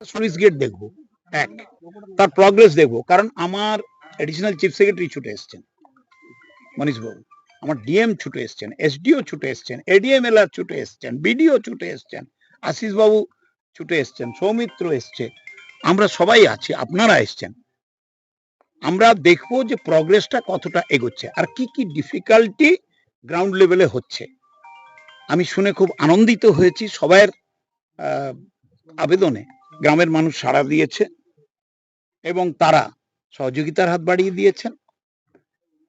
Sluice gate দেখব এক। তার প্রগ্রেস দেখব কারণ আমার এডিশনাল চিফ সেক্রেটারি ছুটে এসছেন মনীষ বাবু। আমার ডিএম ছুটে এসছেন এসডিও ছুটে এসছেন এডিএম এল ছুটে এসছেন বিডিও ছুটে এসছেন আশিস বাবু ছুটে এসছেন সৌমিত্র এসছে। আমরা সবাই আছি আপনারা এসছেন। আমরা দেখব যে প্রগ্রেসটা কতটা এগোচ্ছে আর কি কি ডিফিকাল্টি গ্রাউন্ড লেভেলে হচ্ছে। আমি শুনে খুব আনন্দিত হয়েছি আহ, আবেদনে। গ্রামের মানুষ সাড়া দিয়েছে এবং তারা সহযোগিতার হাত বাড়িয়ে দিয়েছেন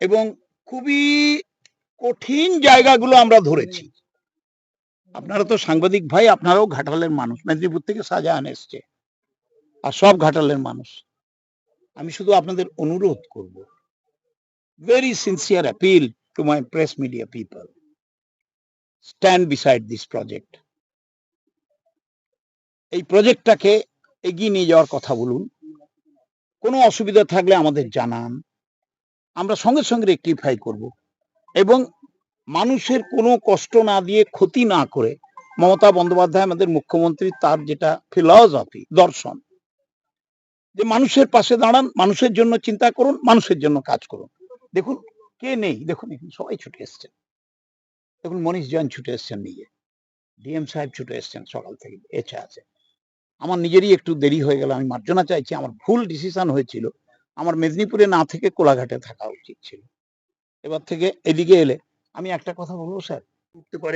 এবং খুবই কঠিন জায়গাগুলো আমরা ধরেছি। আপনারা তো সাংবাদিক ভাই, আপনারাও ঘাটালের মানুষ। মেদিনীপুর থেকে শাহজাহান এসছে আর সব ঘাটালের মানুষ। আমি শুধু আপনাদের অনুরোধ করব very sincere appeal to my press media people stand beside this project এই প্রজেক্টটাকে এগিয়ে নিয়ে যাওয়ার কথা বলুন। কোনো অসুবিধা থাকলে আমাদের জানান। আমরা সঙ্গে সঙ্গে রেক্টিফাই করব। এবং মানুষের কোনো কষ্ট না দিয়ে ক্ষতি না করে মমতা বন্দ্যোপাধ্যায় আমাদের মুখ্যমন্ত্রী তার যেটা ফিলসফি দর্শন। যে মানুষের পাশে দাঁড়ান, মানুষের জন্য চিন্তা করুন, মানুষের জন্য কাজ করুন। দেখুন, কে নেই? দেখুন, এখানে সবাই ছুটে এসছেন। দেখুন, মনীষ জৈন ছুটে এসছেন নিজে। ডিএম সাহেব ছুটে এসছেন সকাল থেকে এছে আছে। আমার নিজেরই একটু দেরি হয়ে গেল আমি মার্জনা চাইছি আমার ভুল ডিসিশন হয়েছিল আমার মেদিনীপুরে না থেকে কোলাঘাটে থাকা উচিত ছিল। এবার থেকে এদিকে এলে আমি একটা কথা বলব স্যার?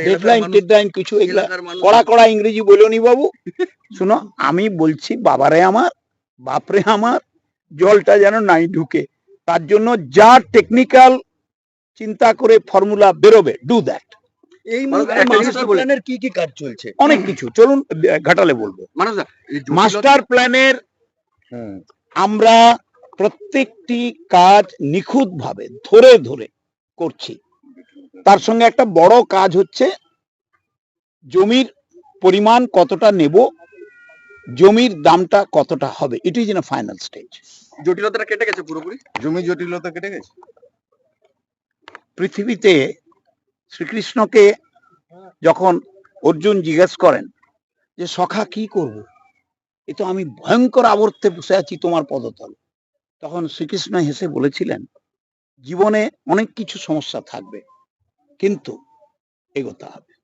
ডেডলাইন ডেডলাইন কিছু এগুলা কড়া কড়া ইংরেজি বলিনি বাবু। শুনো আমি বলছি বাবারে আমার বাপরে আমার জলটা যেন নাই ঢুকে। তার জন্য যা টেকনিক্যাল চিন্তা করে ফর্মুলা বেরোবে ডু দ্যাট এই মাস্টার প্ল্যানের কি কি কাজ চলছে? অনেক কিছু চলুন ঘাটালে বলব। মাস্টার প্ল্যানের আমরা প্রত্যেকটি কাজ নিখুঁত ভাবে ধরে ধরে করছি। তার সঙ্গে একটা বড় কাজ হচ্ছে জমির পরিমাণ কতটা নেব জমির দামটা কতটা হবে it is in final stage জটিলতাটা কেটে গেছে পুরোপুরি? জমি জটিলতা কেটে গেছে? পৃথিবীতে শ্রীকৃষ্ণকে যখন অর্জুন জিজ্ঞেস করেন যে, সখা, কি করব? এ তো আমি ভয়ঙ্কর আবর্তে বসে আছি তোমার পদতল। তখন শ্রীকৃষ্ণ হেসে বলেছিলেন, জীবনে অনেক কিছু সমস্যা থাকবে, কিন্তু এগোতে হবে।